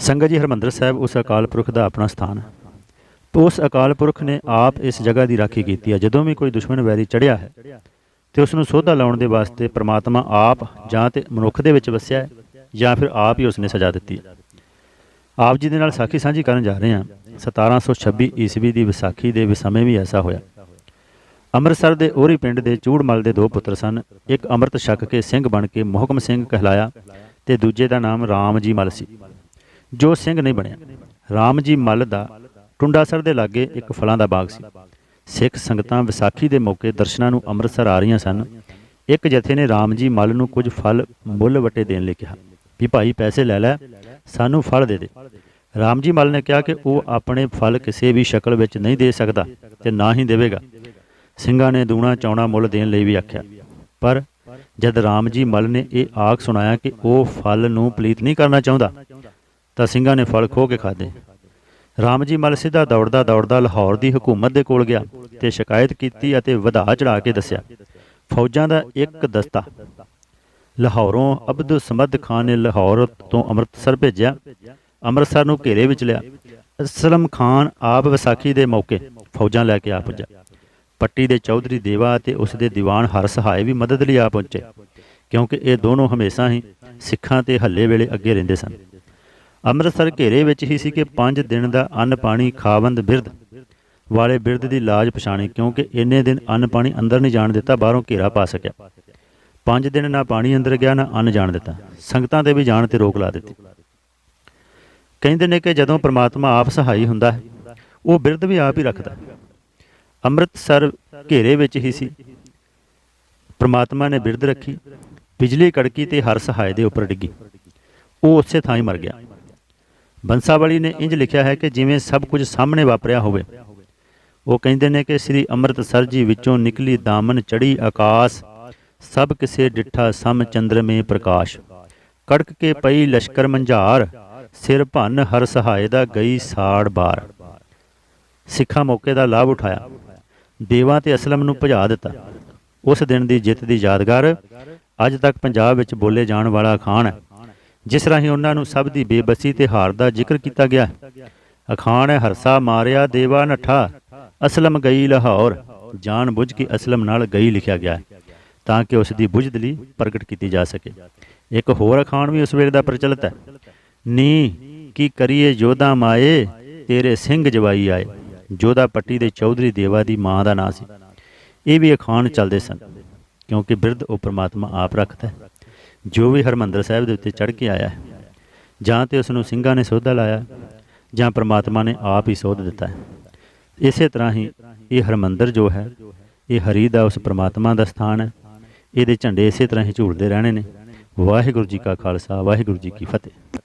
ਸੰਗਤ ਜੀ ਹਰਮੰਦਰ ਸਾਹਿਬ ਉਸ ਅਕਾਲ ਪੁਰਖ ਦਾ ਆਪਣਾ ਸਥਾਨ ਹੈ। ਤੇ ਉਸ ਅਕਾਲ ਪੁਰਖ ਨੇ ਆਪ ਇਸ ਜਗ੍ਹਾ ਦੀ ਰਾਖੀ ਕੀਤੀ ਹੈ। ਜਦੋਂ ਵੀ ਕੋਈ ਦੁਸ਼ਮਣ ਵੈਰੀ ਚੜਿਆ ਹੈ ਤੇ ਉਸ ਨੂੰ ਸੋਧਾ ਲਾਉਣ ਦੇ ਵਾਸਤੇ ਪ੍ਰਮਾਤਮਾ ਆਪ ਜਾਂ ਤੇ ਮਨੁੱਖ ਦੇ ਵਿੱਚ ਵਸਿਆ ਹੈ ਜਾਂ ਫਿਰ ਆਪ ਹੀ ਉਸਨੇ ਸਜ਼ਾ ਦਿੱਤੀ ਹੈ। ਆਪ ਜੀ ਦੇ ਨਾਲ ਸਾਖੀ ਸਾਂਝੀ ਕਰਨ ਜਾ ਰਹੇ ਹਾਂ। 1726 ਈਸਵੀ ਦੀ ਵਿਸਾਖੀ ਦੇ ਸਮੇਂ ਵੀ ਐਸਾ ਹੋਇਆ। ਅੰਮ੍ਰਿਤਸਰ ਦੇ ਉਹਰੀ ਪਿੰਡ ਦੇ ਚੂੜਮਲ ਦੇ ਦੋ ਪੁੱਤਰ ਸਨ। ਇੱਕ ਅੰਮ੍ਰਿਤ ਛਕ ਕੇ ਸਿੰਘ ਬਣ ਕੇ ਮੋਹਕਮ ਸਿੰਘ ਕਹਿਲਾਇਆ ਤੇ ਦੂਜੇ ਦਾ ਨਾਮ ਰਾਮ ਜੀ ਮਲ ਸੀ। ਜੋ ਸਿੰਘ ਨਹੀਂ ਬਣਿਆ। ਰਾਮ ਜੀ ਮੱਲ ਦਾ ਟੁੰਡਾਸਰ ਦੇ ਲਾਗੇ ਇੱਕ ਫਲਾਂ ਦਾ ਬਾਗ ਸੀ। ਸਿੱਖ ਸੰਗਤਾਂ ਵਿਸਾਖੀ ਦੇ ਮੌਕੇ ਦਰਸ਼ਨਾਂ ਨੂੰ ਅੰਮ੍ਰਿਤਸਰ ਆ ਰਹੀਆਂ ਸਨ। ਇੱਕ ਜਥੇ ਨੇ ਰਾਮ ਜੀ ਮੱਲ ਨੂੰ ਕੁਝ ਫਲ ਮੁੱਲ ਵਟੇ ਦੇਣ ਲਈ ਕਿਹਾ ਵੀ ਭਾਈ ਪੈਸੇ ਲੈ ਲੈ, ਸਾਨੂੰ ਫਲ ਦੇ ਦੇ। ਰਾਮ ਜੀ ਮੱਲ ਨੇ ਕਿਹਾ ਕਿ ਉਹ ਆਪਣੇ ਫਲ ਕਿਸੇ ਵੀ ਸ਼ਕਲ ਵਿੱਚ ਨਹੀਂ ਦੇ ਸਕਦਾ ਤੇ ਨਾ ਹੀ ਦੇਵੇਗਾ। ਸਿੰਘਾਂ ਨੇ ਦੂਣਾ ਚੌਣਾ ਮੁੱਲ ਦੇਣ ਲਈ ਵੀ ਆਖਿਆ। ਪਰ ਜਦ ਰਾਮ ਜੀ ਮੱਲ ਨੇ ਇਹ ਆਖ ਸੁਣਾਇਆ ਕਿ ਉਹ ਫਲ ਨੂੰ ਪਲੀਤ ਨਹੀਂ ਕਰਨਾ ਚਾਹੁੰਦਾ ਤਾਂ ਸਿੰਘਾਂ ਨੇ ਫਲ ਖੋ ਕੇ ਖਾਦੇ ਰਾਮ ਜੀ ਮਲ ਸਿੱਧਾ ਦੌੜਦਾ ਦੌੜਦਾ ਲਾਹੌਰ ਦੀ ਹਕੂਮਤ ਦੇ ਕੋਲ ਗਿਆ ਤੇ ਸ਼ਿਕਾਇਤ ਕੀਤੀ ਅਤੇ ਵਧਾ ਚੜਾ ਕੇ ਦੱਸਿਆ, ਫੌਜਾਂ ਦਾ ਇੱਕ ਦਸਤਾ। ਲਾਹੌਰੋਂ ਅਬਦੁ ਸਮਦ ਖਾਨ ਨੇ ਲਾਹੌਰ ਤੋਂ ਅੰਮ੍ਰਿਤਸਰ ਭੇਜਿਆ। ਅੰਮ੍ਰਿਤਸਰ ਨੂੰ ਘੇਰੇ ਵਿੱਚ ਲਿਆ। ਅਸਲਮ ਖਾਨ ਆਪ ਵਿਸਾਖੀ ਦੇ ਮੌਕੇ ਫੌਜਾਂ ਲੈ ਕੇ ਆ ਪੁੱਜਾ ਪੱਟੀ ਦੇ ਚੌਧਰੀ ਦੇਵਾ ਅਤੇ ਉਸ ਦੇ ਦੀਵਾਨ ਹਰ ਸਹਾਇ ਵੀ ਮਦਦ ਲਈ ਆ ਪਹੁੰਚੇ, ਕਿਉਂਕਿ ਇਹ ਦੋਨੋਂ ਹਮੇਸ਼ਾ ਹੀ ਸਿੱਖਾਂ ਤੇ ਹੱਲੇ ਵੇਲੇ ਅੱਗੇ ਰਹਿੰਦੇ ਸਨ। ਅੰਮ੍ਰਿਤਸਰ ਘੇਰੇ ਵਿੱਚ ਹੀ ਸੀ ਕਿ 5 ਦਿਨ ਦਾ ਅੰਨ ਪਾਣੀ ਖਾਵੰਦ ਬਿਰਧ ਵਾਲੇ ਬਿਰਧ ਦੀ ਲਾਜ ਪਛਾਣੀ, ਕਿਉਂਕਿ ਇੰਨੇ ਦਿਨ ਅੰਨ ਪਾਣੀ ਅੰਦਰ ਨਹੀਂ ਜਾਣ ਦਿੱਤਾ, ਬਾਹਰੋਂ ਘੇਰਾ ਪਾ ਸਕਿਆ। 5 ਦਿਨ ਨਾ ਪਾਣੀ ਅੰਦਰ ਗਿਆ, ਨਾ ਅੰਨ ਜਾਣ ਦਿੱਤਾ। ਸੰਗਤਾਂ ਤੇ ਵੀ ਜਾਣ ਤੇ ਰੋਕ ਲਾ ਦਿੱਤੀ। ਕਹਿੰਦੇ ਨੇ ਕਿ ਜਦੋਂ ਪ੍ਰਮਾਤਮਾ ਆਪ ਸਹਾਈ ਹੁੰਦਾ ਹੈ, ਉਹ ਬਿਰਧ ਵੀ ਆਪ ਹੀ ਰੱਖਦਾ ਅੰਮ੍ਰਿਤਸਰ ਘੇਰੇ ਵਿੱਚ ਹੀ ਸੀ। ਪ੍ਰਮਾਤਮਾ ਨੇ ਬਿਰਧ ਰੱਖੀ, ਬਿਜਲੀ ਕੜਕੀ ਤੇ ਹਰ ਸਹਾਇ ਦੇ ਉੱਪਰ ਡਿੱਗੀ। ਉਹ ਉਸੇ ਥਾਂ ਹੀ ਮਰ ਗਿਆ। ਬੰਸਾਵਲੀ ਨੇ ਇੰਜ ਲਿਖਿਆ ਹੈ ਕਿ ਜਿਵੇਂ ਸਭ ਕੁਝ ਸਾਹਮਣੇ ਵਾਪਰਿਆ ਹੋਵੇ। ਉਹ ਕਹਿੰਦੇ ਨੇ ਕਿ ਸ੍ਰੀ ਅੰਮ੍ਰਿਤਸਰ ਜੀ ਵਿੱਚੋਂ ਨਿਕਲੀ ਦਾਮਨ ਚੜੀ ਆਕਾਸ਼, ਸਭ ਕਿਸੇ ਡਿੱਠਾ ਸਮ ਚੰਦਰਮੇ ਪ੍ਰਕਾਸ਼। ਕੜਕ ਕੇ ਪਈ ਲਸ਼ਕਰ ਮੰਝਾਰ, ਸਿਰ ਭੰਨ ਹਰ ਸਹਾਇ ਦਾ ਗਈ ਸਾੜ ਬਾਰ। ਸਿੱਖਾਂ ਮੌਕੇ ਦਾ ਲਾਭ ਉਠਾਇਆ। ਦੇਵਾਂ ਤੇ ਅਸਲਮ ਨੂੰ ਭਜਾ ਦਿੱਤਾ। ਉਸ ਦਿਨ ਦੀ ਜਿੱਤ ਦੀ ਯਾਦਗਾਰ, ਅੱਜ ਤੱਕ ਪੰਜਾਬ ਵਿੱਚ ਬੋਲੇ ਜਾਣ ਵਾਲਾ ਅਖਾਣ ਹੈ। ਜਿਸ ਰਾਹੀਂ ਉਹਨਾਂ ਨੂੰ ਸਭ ਦੀ ਬੇਬਸੀ ਤੇ ਹਾਰ ਦਾ ਜ਼ਿਕਰ ਕੀਤਾ ਗਿਆ। ਹੈ ਅਖਾਣ ਹੈ, ਹਰਸਾ ਮਾਰਿਆ, ਦੇਵਾ ਨਠਾ, ਅਸਲਮ ਗਈ ਲਾਹੌਰ। ਜਾਣ ਬੁੱਝ ਕੇ ਅਸਲਮ ਨਾਲ ਗਈ ਲਿਖਿਆ ਗਿਆ ਹੈ ਤਾਂ ਕਿ ਉਸ ਦੀ ਬੁਝਦਲੀ ਪ੍ਰਗਟ ਕੀਤੀ ਜਾ ਸਕੇ। ਇੱਕ ਹੋਰ ਅਖਾਣ ਵੀ ਉਸ ਵੇਲੇ ਦਾ ਪ੍ਰਚਲਿਤ ਹੈ। ਨੀ, ਕੀ ਕਰੀਏ ਜੋਧਾ ਮਾਏ, ਤੇਰੇ ਸਿੰਘ ਜਵਾਈ ਆਏ। ਜੋਧਾ ਪੱਟੀ ਦੇ ਚੌਧਰੀ ਦੇਵਾ ਦੀ ਮਾਂ ਦਾ ਨਾਂ ਸੀ। ਇਹ ਵੀ ਅਖਾਣ ਚੱਲਦੇ ਸਨ, ਕਿਉਂਕਿ ਬਿਰਧ ਉਹ ਪ੍ਰਮਾਤਮਾ ਆਪ ਰੱਖਦਾ ਹੈ। ਜੋ ਵੀ ਹਰਮੰਦਰ ਸਾਹਿਬ ਦੇ ਉੱਤੇ ਚੜ੍ਹ ਕੇ ਆਇਆ ਹੈ, ਜਾਂ ਤੇ ਉਸ ਨੂੰ ਸਿੰਘਾਂ ਨੇ ਸੋਧਾ ਲਾਇਆ ਜਾਂ ਪ੍ਰਮਾਤਮਾ ਨੇ ਆਪ ਹੀ ਸੋਧ ਦਿੱਤਾ ਹੈ। ਇਸੇ ਤਰ੍ਹਾਂ ਹੀ ਇਹ ਹਰਮੰਦਰ ਜੋ ਹੈ, ਇਹ ਹਰੀ ਦਾ ਉਸ ਪ੍ਰਮਾਤਮਾ ਦਾ ਸਥਾਨ ਹੈ। ਇਹਦੇ ਝੰਡੇ ਇਸੇ ਤਰ੍ਹਾਂ ਹੀ ਝੂਲਦੇ ਰਹਿਣੇ ਨੇ। ਵਾਹਿਗੁਰੂ ਜੀ ਕਾ ਖਾਲਸਾ, ਵਾਹਿਗੁਰੂ ਜੀ ਕੀ ਫਤਿਹ।